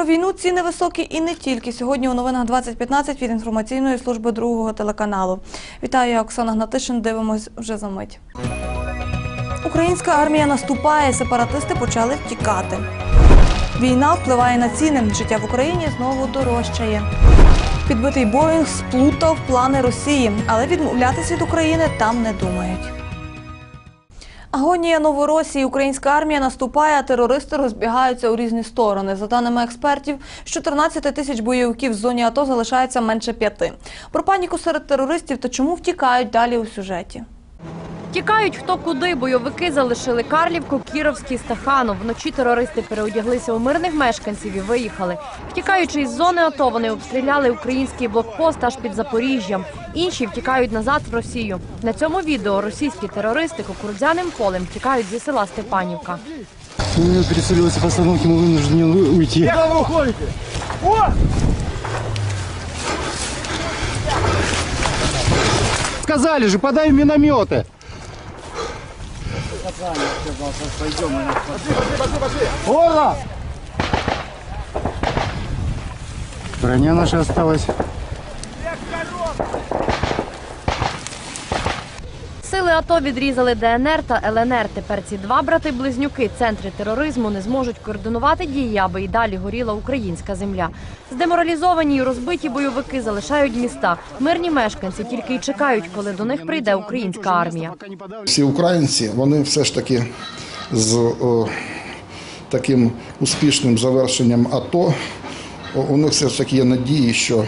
Про війну ціни високі і не тільки. Сьогодні у новинах 2015 від інформаційної служби другого телеканалу. Вітаю, Оксана Гнатишин. Дивимось вже за мить. Українська армія наступає, сепаратисти почали втікати. Війна впливає на ціни. Життя в Україні знову дорожчає. Підбитий Боїнг сплутав плани Росії, але відмовлятися від України там не думають. Агонія Новоросії. Українська армія наступає, а терористи розбігаються у різні сторони. За даними експертів, з 14 тисяч бойовиків в зоні АТО залишається менше п'яти. Про паніку серед терористів та чому втікають далі у сюжеті. Тікають хто куди. Бойовики залишили Карлівку, Кіровський, Стаханов. Вночі терористи переодяглися у мирних мешканців і виїхали. Втікаючи із зони АТО, вони обстріляли український блокпост аж під Запоріжжям. Інші втікають назад в Росію. На цьому відео російські терористи кукурудзяним полем втікають зі села Степанівка. У меня пересоливается постановки, мы вынуждены вы- уйти. Куда вы уходите? О! Сказали же, подай минометы. Ура! Броня наша осталась. Сили АТО відрізали ДНР та ЛНР. Тепер ці два брати-близнюки, центри тероризму, не зможуть координувати дії, аби і далі горіла українська земля. Здеморалізовані і розбиті бойовики залишають міста. Мирні мешканці тільки й чекають, коли до них прийде українська армія. Всі українці вони все ж таки з о, таким успішним завершенням АТО. У них все ж таки є надії, що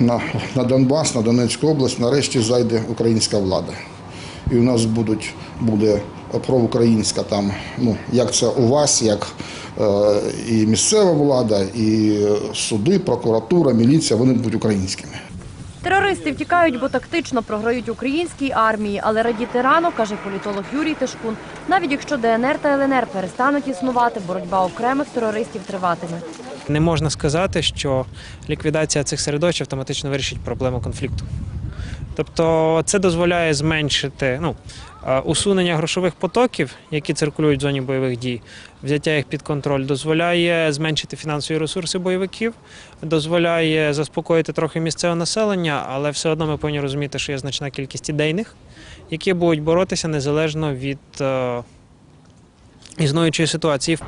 на, на Донбас, на Донецьку область нарешті зайде українська влада. І у нас будуть, буде проукраїнська там, ну як це у вас, як е, і місцева влада, і суди, прокуратура, міліція, вони будуть українськими. Терористи втікають, бо тактично програють українській армії, але радіти рано, каже політолог Юрій Тишкун. Навіть якщо ДНР та ЛНР перестануть існувати, боротьба окремих терористів триватиме. Не можна сказати, що ліквідація цих середовищ автоматично вирішить проблему конфлікту. Тобто це дозволяє зменшити ну, усунення грошових потоків, які циркулюють в зоні бойових дій, взяття їх під контроль, дозволяє зменшити фінансові ресурси бойовиків, дозволяє заспокоїти трохи місцеве населення, але все одно ми повинні розуміти, що є значна кількість ідейних, які будуть боротися незалежно від е, існуючої ситуації.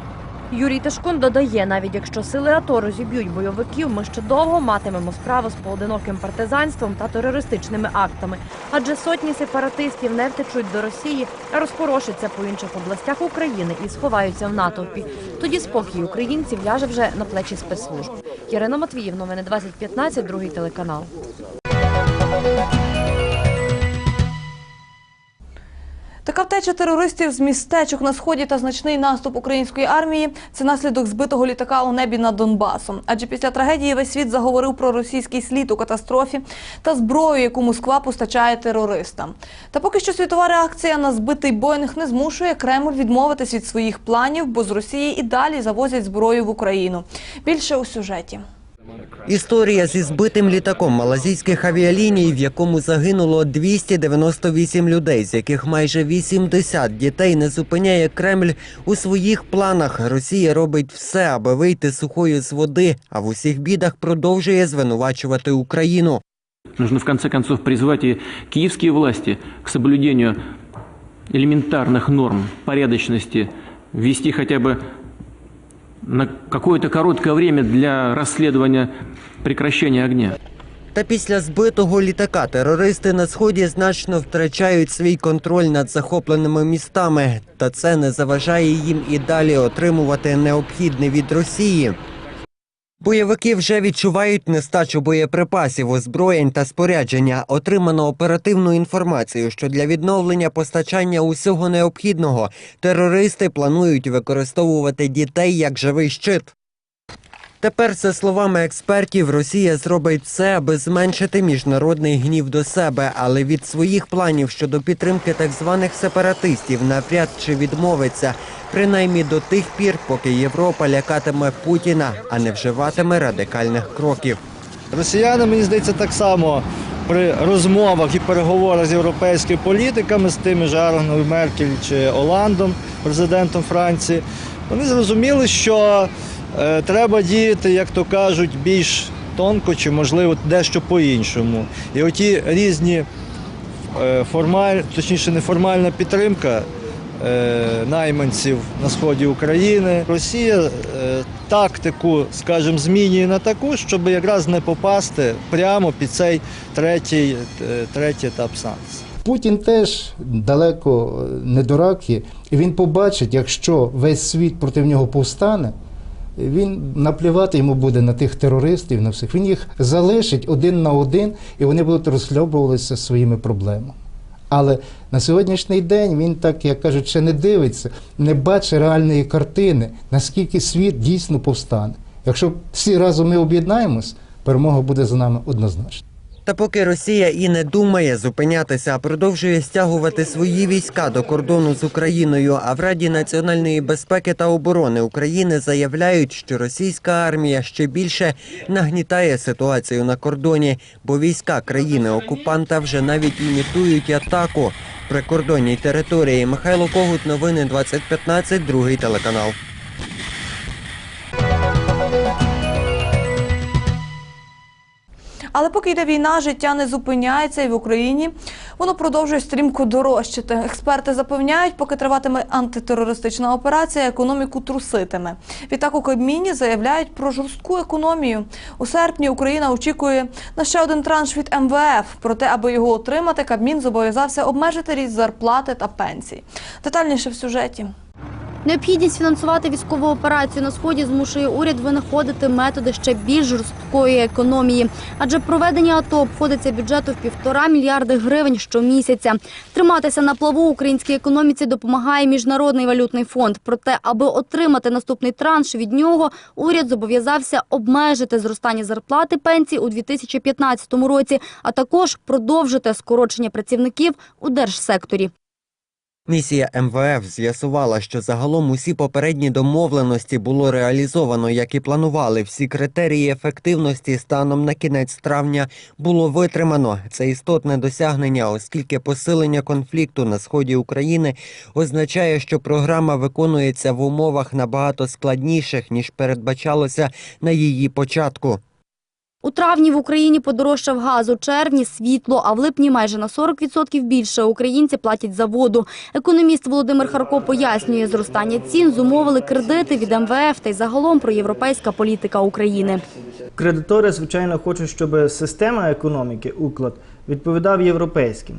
Юрій Тишкун додає, навіть якщо сили АТО розіб'ють бойовиків, ми ще довго матимемо справу з поодиноким партизанством та терористичними актами. Адже сотні сепаратистів не втечуть до Росії, а розпорошаться по інших областях України і сховаються в натовпі. Тоді спокій українців ляже вже на плечі спецслужб. Ярина Матвіїв, новини 2015, другий телеканал. Така втеча терористів з містечок на сході та значний наступ української армії це наслідок збитого літака у небі над Донбасом. Адже після трагедії весь світ заговорив про російський слід у катастрофі та зброю, яку Москва постачає терористам. Та поки що світова реакція на збитий Боїнг не змушує Кремль відмовитись від своїх планів, бо з Росії і далі завозять зброю в Україну. Більше у сюжеті. Історія зі збитим літаком малазійських авіаліній, в якому загинуло 298 людей, з яких майже 80 дітей не зупиняє Кремль у своїх планах. Росія робить все, аби вийти сухою з води, а в усіх бідах продовжує звинувачувати Україну. Нужно в конце концов призвать и киевские власти к соблюдению элементарных норм порядочности, ввести хотя бы на какое-то короткое время для расследования прекращения огня. Та після збитого літака терористи на сході значно втрачають свій контроль над захопленими містами, та це не заважає їм і далі отримувати необхідне від Росії. Бойовики вже відчувають нестачу боєприпасів, озброєнь та спорядження. Отримано оперативну інформацію, що для відновлення постачання усього необхідного терористи планують використовувати дітей як живий щит. Тепер, за словами експертів, Росія зробить все, аби зменшити міжнародний гнів до себе, але від своїх планів щодо підтримки так званих сепаратистів навряд чи відмовиться, принаймні до тих пір, поки Європа лякатиме Путіна, а не вживатиме радикальних кроків. Росіяни, мені здається, так само при розмовах і переговорах з європейськими політиками, з тими ж Ангелою Меркель чи Оландом, президентом Франції, вони зрозуміли, що треба діяти, як то кажуть, більш тонко чи, можливо, дещо по-іншому. І оті різні е, формаль, точніше, неформальна підтримка е, найманців на сході України. Росія е, тактику, скажімо, змінює на таку, щоб якраз не попасти прямо під цей третій, е, третій етап санкцій. Путін теж далеко е, не дурак є, і він побачить, якщо весь світ проти нього повстане, він наплювати йому буде на тих терористів, на всіх. Він їх залишить один на один, і вони будуть розхльобуватися своїми проблемами. Але на сьогоднішній день він, так як кажуть, ще не дивиться, не бачить реальної картини, наскільки світ дійсно повстане. Якщо всі разом ми об'єднаємось, перемога буде за нами однозначно. Та поки Росія і не думає зупинятися, а продовжує стягувати свої війська до кордону з Україною. А в Раді національної безпеки та оборони України заявляють, що російська армія ще більше нагнітає ситуацію на кордоні, бо війська країни-окупанта вже навіть імітують атаку при кордонній території. Михайло Когут, новини 2015, другий телеканал. Але поки йде війна, життя не зупиняється і в Україні воно продовжує стрімко дорожчати. Експерти запевняють, поки триватиме антитерористична операція, економіку труситиме. Відтак у Кабміні заявляють про жорстку економію. У серпні Україна очікує на ще один транш від МВФ. Проте, аби його отримати, Кабмін зобов'язався обмежити ріст зарплати та пенсій. Детальніше в сюжеті. Необхідність фінансувати військову операцію на сході змушує уряд винаходити методи ще більш жорсткої економії, адже проведення АТО обходиться бюджету в півтора мільярди гривень щомісяця. Триматися на плаву українській економіці допомагає міжнародний валютний фонд. Проте, аби отримати наступний транш від нього, уряд зобов'язався обмежити зростання зарплати пенсій у 2015 році, а також продовжити скорочення працівників у держсекторі. Місія МВФ з'ясувала, що загалом усі попередні домовленості було реалізовано, як і планували. Всі критерії ефективності станом на кінець травня було витримано. Це істотне досягнення, оскільки посилення конфлікту на сході України означає, що програма виконується в умовах набагато складніших ніж передбачалося на її початку. У травні в Україні подорожчав газ, у червні – світло, а в липні майже на 40% більше українці платять за воду. Економіст Володимир Харко пояснює, зростання цін зумовили кредити від МВФ та й загалом проєвропейська політика України. Кредитори, звичайно, хочуть, щоб система економіки, уклад, відповідав європейським.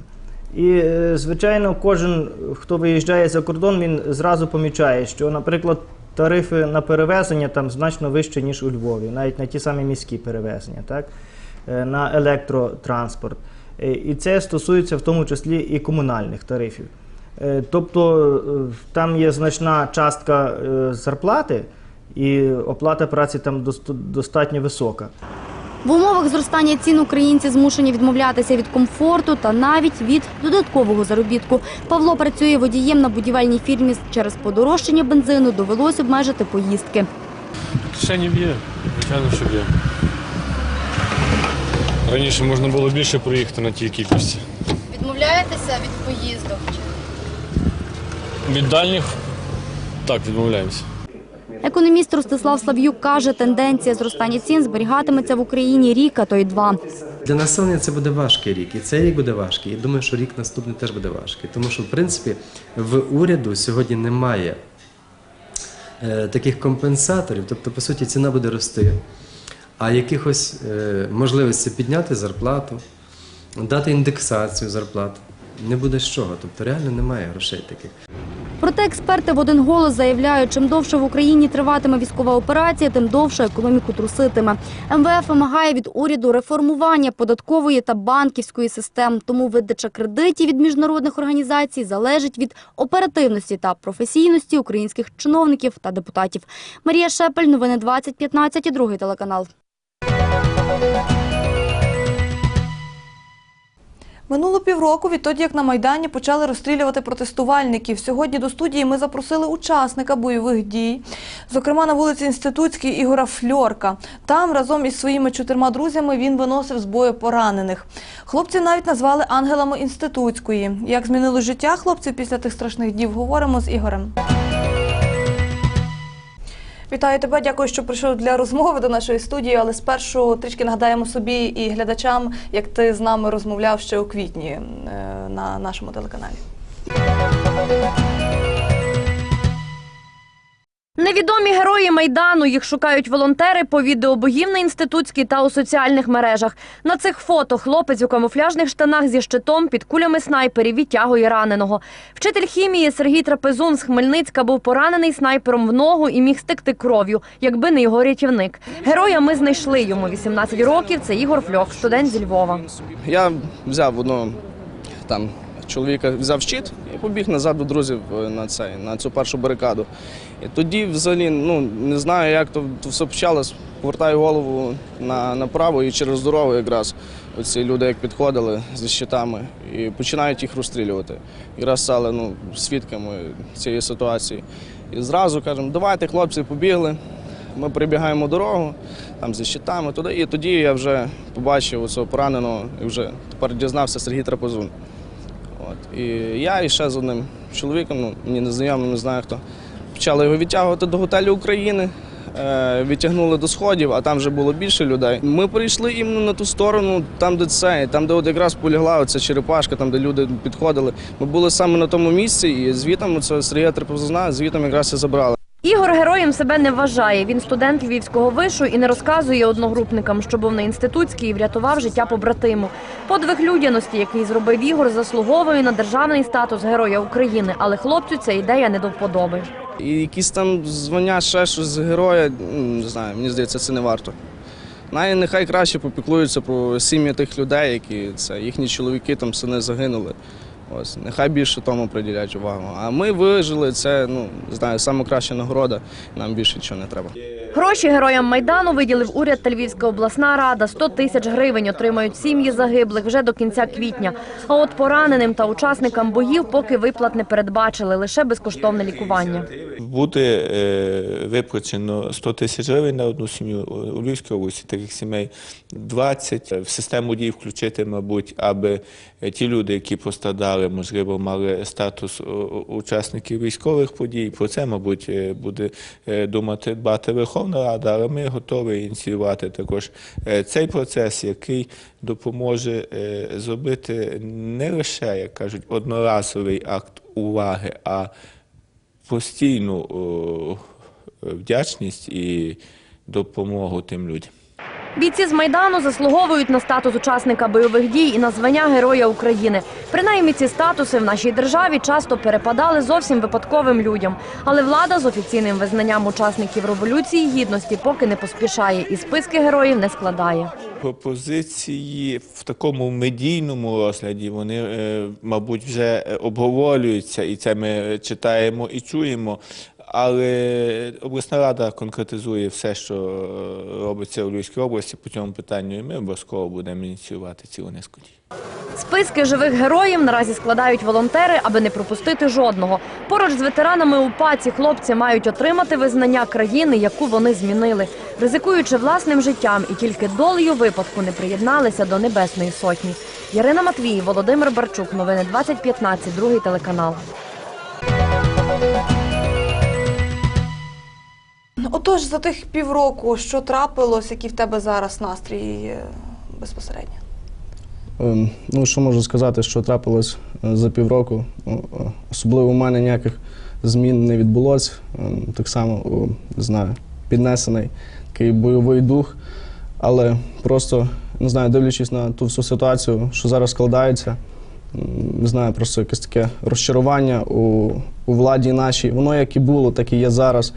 І, е, звичайно, кожен, хто виїжджає за кордон, він зразу помічає, що, наприклад, тарифи на перевезення там значно вищі, ніж у Львові, навіть на ті самі міські перевезення, так? Е, на електротранспорт. Е, І це стосується в тому числі і комунальних тарифів. Е, Тобто там є значна частка зарплати, і оплата праці там дост- достатньо висока. В умовах зростання цін українці змушені відмовлятися від комфорту та навіть від додаткового заробітку. Павло працює водієм на будівельній фірмі. Через подорожчання бензину довелось обмежити поїздки. Кишені б'є, звичайно, що б'є. Раніше можна було більше проїхати на тій кількості. Відмовляєтеся від поїздок? Від дальніх так відмовляємося. Економіст Ростислав Слав'юк каже, тенденція зростання цін зберігатиметься в Україні рік, а то й два. Для населення це буде важкий рік, і цей рік буде важкий. І думаю, що рік наступний теж буде важкий. Тому що, в принципі, в уряду сьогодні немає е, таких компенсаторів, тобто, по суті, ціна буде рости. А якихось е, можливості підняти зарплату, дати індексацію зарплат не буде з чого. Тобто реально немає грошей таких. Проте експерти в один голос заявляють, чим довше в Україні триватиме військова операція, тим довше економіку труситиме. МВФ вимагає від уряду реформування податкової та банківської систем. Тому видача кредитів від міжнародних організацій залежить від оперативності та професійності українських чиновників та депутатів. Марія Шепель, новини 2015, і другий телеканал. Минуло півроку відтоді, як на Майдані почали розстрілювати протестувальників. Сьогодні до студії ми запросили учасника бойових дій, зокрема на вулиці Інститутській Ігора Фльорка. Там разом із своїми чотирма друзями він виносив з бою поранених. Хлопців навіть назвали ангелами інститутської. Як змінило життя хлопців після тих страшних днів, говоримо з Ігорем. Вітаю тебе, дякую, що прийшов для розмови до нашої студії. Але спершу трішки нагадаємо собі і глядачам, як ти з нами розмовляв ще у квітні е, на нашому телеканалі. Невідомі герої майдану їх шукають волонтери по відеобогів на інститутській та у соціальних мережах. На цих фото хлопець у камуфляжних штанах зі щитом під кулями снайперів відтягує раненого. Вчитель хімії Сергій Трапезун з Хмельницька був поранений снайпером в ногу і міг стекти кров'ю, якби не його рятівник. Героя ми знайшли йому 18 років. Це Ігор Фльох, студент зі Львова. Я взяв одного там чоловіка, взяв щит і побіг назад до друзів е, на цей, на цю першу барикаду. І тоді взагалі ну, не знаю, як то, то все почалось. Повертаю голову на, направо і через дорогу якраз оці люди як підходили зі щитами і починають їх розстрілювати. Якраз стали ну, свідками цієї ситуації. І зразу кажемо, давайте, хлопці, побігли. Ми перебігаємо дорогу там зі щитами туди. І тоді я вже побачив цього пораненого і вже тепер дізнався Сергій Трапезун. От. І я і ще з одним чоловіком, ну, мені незнайомим, не знаю хто, почали його відтягувати до готелю України. е, Відтягнули до сходів, а там вже було більше людей. Ми прийшли іменно на ту сторону, там, де це, там, де от якраз полягла оця черепашка, там, де люди підходили. Ми були саме на тому місці, і звітом це Сергія Трапезуна, звітом якраз і забрали. Ігор героєм себе не вважає. Він студент львівського вишу і не розказує одногрупникам, що був на інститутській і врятував життя побратиму. Подвиг людяності, який зробив Ігор, заслуговує на державний статус Героя України, але хлопцю ця ідея не до вподоби. І якісь там звання, ще щось з героя, ну, не знаю, мені здається, це не варто. Най, нехай краще попіклуються про сім'ї тих людей, які це їхні чоловіки, там сини загинули. Ось, нехай більше тому приділяють увагу. А ми вижили, це ну, знаю, саме нагорода, нам більше нічого не треба. Гроші героям майдану виділив уряд та Львівська обласна рада. 100 тисяч гривень отримають сім'ї загиблих вже до кінця квітня. А от пораненим та учасникам боїв поки виплат не передбачили лише безкоштовне лікування. Буде е, виплачено 100 тисяч гривень на одну сім'ю у Львівській області, таких сімей 20. В систему дій включити, мабуть, аби ті люди, які пострадали, можливо, мали статус о, учасників військових подій. Про це, мабуть, е, буде е, думати дбати Верховна Рада, але ми готові ініціювати також е, цей процес, який допоможе е, зробити не лише, як кажуть, одноразовий акт уваги, а постійну вдячність і допомогу тим людям. Бійці з майдану заслуговують на статус учасника бойових дій і на звання Героя України. Принаймні ці статуси в нашій державі часто перепадали зовсім випадковим людям. Але влада з офіційним визнанням учасників революції гідності поки не поспішає і списки героїв не складає. Пропозиції в такому медійному розгляді вони, е, мабуть, вже е, обговорюються, і це ми читаємо і чуємо. Але обласна рада конкретизує все, що е, робиться у Львівській області по цьому питанню, і ми обов'язково будемо ініціювати цілу низку дій. Списки живих героїв наразі складають волонтери, аби не пропустити жодного. Поруч з ветеранами УПА ці хлопці мають отримати визнання країни, яку вони змінили, ризикуючи власним життям і тільки долею випадку не приєдналися до Небесної Сотні. Ярина Матвій, Володимир Барчук. Новини 2015, другий телеканал. Отож, за тих півроку, що трапилось, який в тебе зараз настрій е, безпосередньо? Ем, Ну, що можу сказати, що трапилось е, за півроку. Особливо у мене ніяких змін не відбулося. Ем, Так само, не знаю, піднесений такий бойовий дух. Але просто не знаю, дивлячись на ту всю ситуацію, що зараз складається, не знаю, просто якесь таке розчарування у, у владі нашій. Воно як і було, так і є зараз.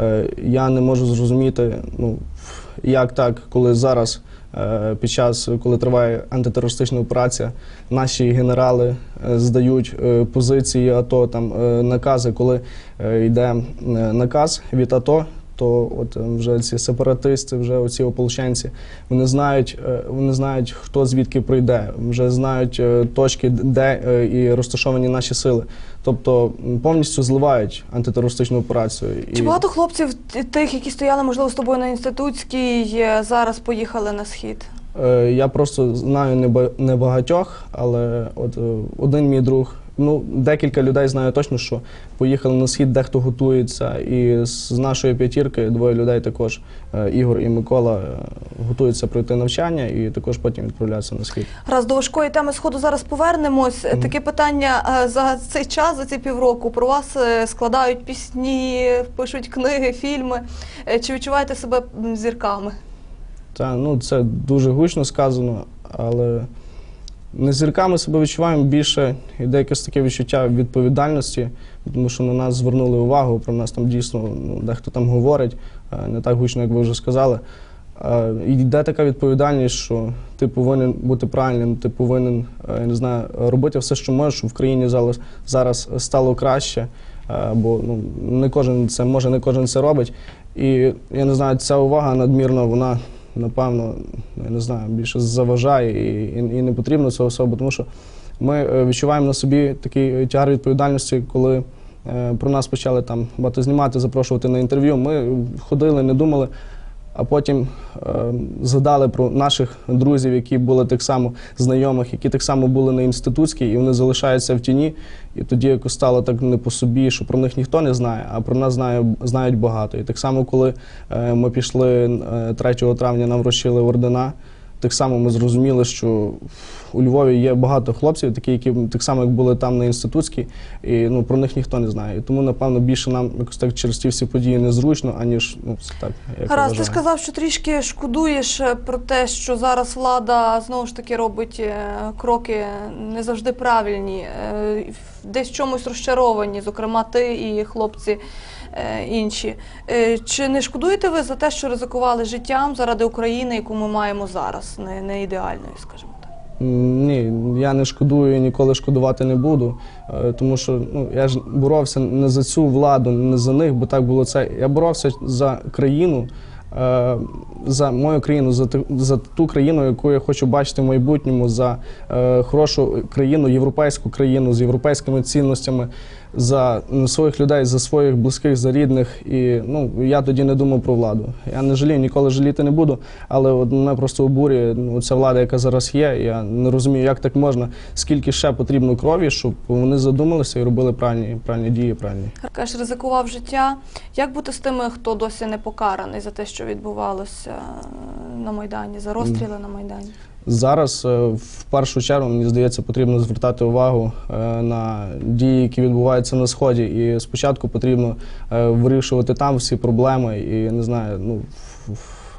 Е, Я не можу зрозуміти, ну, як так, коли зараз, е, під час, коли триває антитерористична операція, наші генерали е, здають позиції АТО, там накази, коли йде наказ від АТО. То от е, вже ці сепаратисти, вже оці ополченці, вони знають, е, вони знають, хто звідки прийде, вже знають е, точки, де е, і розташовані наші сили. Тобто повністю зливають антитерористичну операцію. Чи багато хлопців тих, які стояли, можливо, з тобою на інститутській, зараз поїхали на схід? Я просто знаю неба- небагатьох, але от один мій друг Ну, декілька людей знаю точно, що поїхали на схід, дехто готується. І з нашої п'ятірки двоє людей також, е, Ігор і Микола, е, готуються пройти навчання і також потім відправляються на схід. Раз до важкої теми сходу зараз повернемось. Таке питання е, за цей час, за ці півроку, про вас складають пісні, пишуть книги, фільми. Чи відчуваєте себе зірками? Та, ну, це дуже гучно сказано, але не зірками себе відчуваємо більше, йде якесь таке відчуття відповідальності, тому що на нас звернули увагу, про нас там дійсно ну, дехто там говорить, е, не так гучно, як ви вже сказали. Е, і Йде така відповідальність, що ти повинен бути правильним, ти повинен е, я не знаю, робити все, що можеш, щоб в країні зараз, зараз стало краще. Е, Бо ну, не кожен це може, не кожен це робить. І я не знаю, ця увага надмірна, вона напевно, я не знаю, більше заважає і, і, і не потрібно цього особу. тому що ми е, відчуваємо на собі такий тягар відповідальності, коли е, про нас почали там багато знімати, запрошувати на інтерв'ю. Ми ходили, не думали. А потім е, згадали про наших друзів, які були так само знайомих, які так само були на інститутській, і вони залишаються в тіні. І тоді якось стало так не по собі, що про них ніхто не знає, а про нас знає, знають багато. І так само, коли е, ми пішли е, 3 травня, нам вручили ордена. Так само ми зрозуміли, що у Львові є багато хлопців, такі, які так само як були там на інститутській, і ну про них ніхто не знає. І тому, напевно, більше нам якось так через ті всі події незручно, аніж ну так. Як Гаразд, ти сказав, що трішки шкодуєш е, про те, що зараз влада знову ж таки робить е, кроки не завжди правильні, е, десь в чомусь розчаровані, зокрема ти і хлопці інші. Е, Чи не шкодуєте ви за те, що ризикували життям заради України, яку ми маємо зараз, не, не ідеальною, скажімо так? Ні, я не шкодую і ніколи шкодувати не буду. е, Тому що ну, я ж боровся не за цю владу, не за них, бо так було це. Я боровся за країну, е, за мою країну, за, за ту країну, яку я хочу бачити в майбутньому, за е, хорошу країну, європейську країну з європейськими цінностями, за своїх людей, за своїх близьких, за рідних. І ну, я тоді не думав про владу. Я не жалію, ніколи жаліти не буду, але от мене просто обурює ну, ця влада, яка зараз є. Я не розумію, як так можна, скільки ще потрібно крові, щоб вони задумалися і робили правильні, правильні дії, правильні. Кажеш, ризикував життя. Як бути з тими, хто досі не покараний за те, що відбувалося на Майдані, за розстріли на Майдані? Зараз е, в першу чергу мені здається, потрібно звертати увагу е, на дії, які відбуваються на сході. І спочатку потрібно е, вирішувати там всі проблеми і не знаю, ну.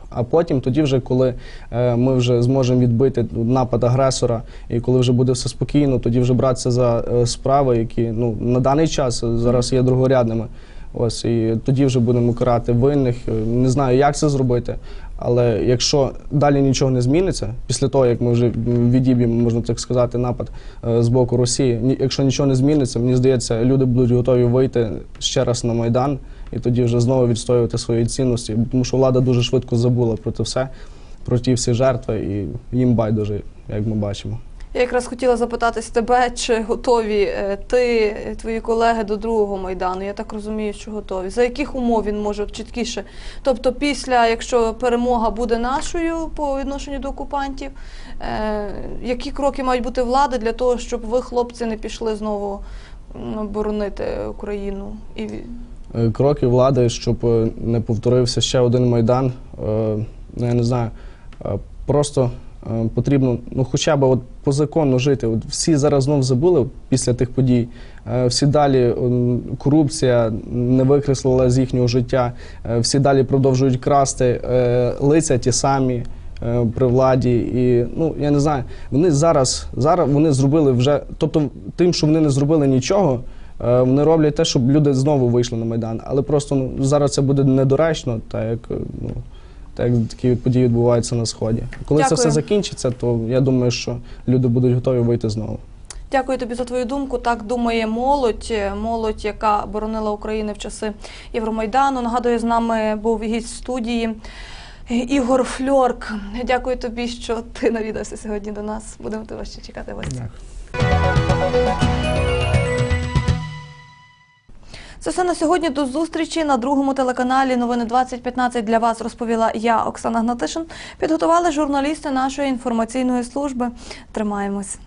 А потім, тоді, вже коли ми вже зможемо відбити напад агресора, і коли вже буде все спокійно, тоді вже братися за справи, які ну на даний час зараз є другорядними. Ось і тоді вже будемо карати винних. Не знаю, як це зробити. Але якщо далі нічого не зміниться, після того як ми вже відіб'ємо, можна так сказати, напад е, з боку Росії, якщо нічого не зміниться, мені здається, люди будуть готові вийти ще раз на майдан і тоді вже знову відстоювати свої цінності, тому що влада дуже швидко забула про це все, про ті всі жертви, і їм байдуже, як ми бачимо. Я якраз хотіла запитатись тебе, чи готові е, ти, е, твої колеги до другого майдану. Я так розумію, що готові. За яких умов він може чіткіше? Тобто, після, якщо перемога буде нашою по відношенню до окупантів, е, які кроки мають бути влади для того, щоб ви, хлопці, не пішли знову боронити Україну? І кроки влади, щоб не повторився ще один майдан. Ну, я не знаю, просто потрібно, ну хоча б от по закону жити. От всі зараз знов забули після тих подій. е, Всі далі корупція не викреслила з їхнього життя, е, всі далі продовжують красти, е, лиця ті самі. е, При владі, і ну я не знаю, вони зараз, зараз вони зробили вже, тобто тим, що вони не зробили нічого, Е, Вони роблять те, щоб люди знову вийшли на Майдан. Але просто ну, зараз це буде недоречно, так як, е, ну, так такі події відбуваються на Сході. Коли це все закінчиться, то я думаю, що люди будуть готові вийти знову. Дякую тобі за твою думку. Так думає молодь, молодь, яка боронила Україну в часи Євромайдану. Нагадую, з нами був гість в студії Ігор Фльорк. Дякую тобі, що ти навідався сьогодні до нас. Будемо тебе ще чекати в Це все на сьогодні. До зустрічі на другому телеканалі. Новини 2015 для вас розповіла я, Оксана Гнатишин. Підготували журналісти нашої інформаційної служби. Тримаємось.